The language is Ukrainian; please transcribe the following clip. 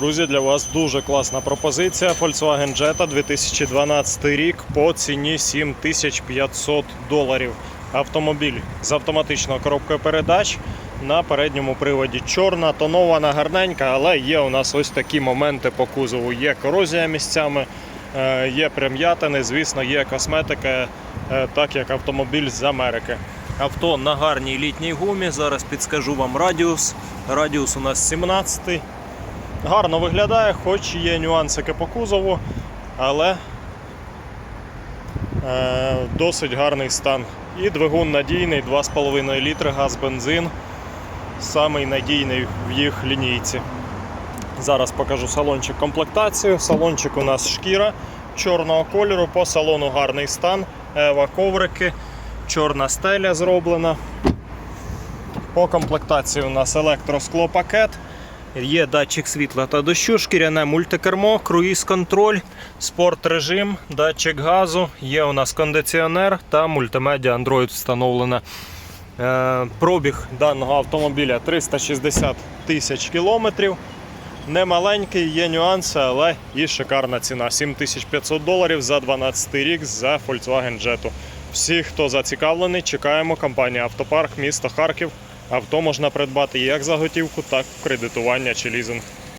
Друзі, для вас дуже класна пропозиція. Volkswagen Jetta 2012 рік по ціні 7500 доларів. Автомобіль з автоматичною коробкою передач на передньому приводі. Чорна, тонована, гарненька, але є у нас ось такі моменти по кузову. Є корозія місцями, е, є прим'ятини, звісно, є косметика, е, так як автомобіль з Америки. Авто на гарній літній гумі. Зараз підскажу вам радіус. Радіус у нас 17. Гарно виглядає, хоч є нюансики по кузову, але е, досить гарний стан. І двигун надійний, 2,5 літри газ, бензин. Самий надійний в їх лінійці. Зараз покажу салончик комплектацію. Салончик у нас шкіра чорного кольору, по салону гарний стан, ева коврики, чорна стеля зроблена. По комплектації у нас електросклопакет. Є датчик світла та дощу, шкіряне мультикермо, круїз-контроль, спорт-режим, датчик газу, є у нас кондиціонер та мультимедіа Android встановлена. Е, Пробіг даного автомобіля 360 тисяч кілометрів. Немаленький, є нюанси, але і шикарна ціна. 7500 доларів за 12 рік за Volkswagen Jetta. Всі, хто зацікавлений, чекаємо. Компанія Автопарк, місто Харків. Авто можна придбати як за готівку, так і кредитування чи лізинг.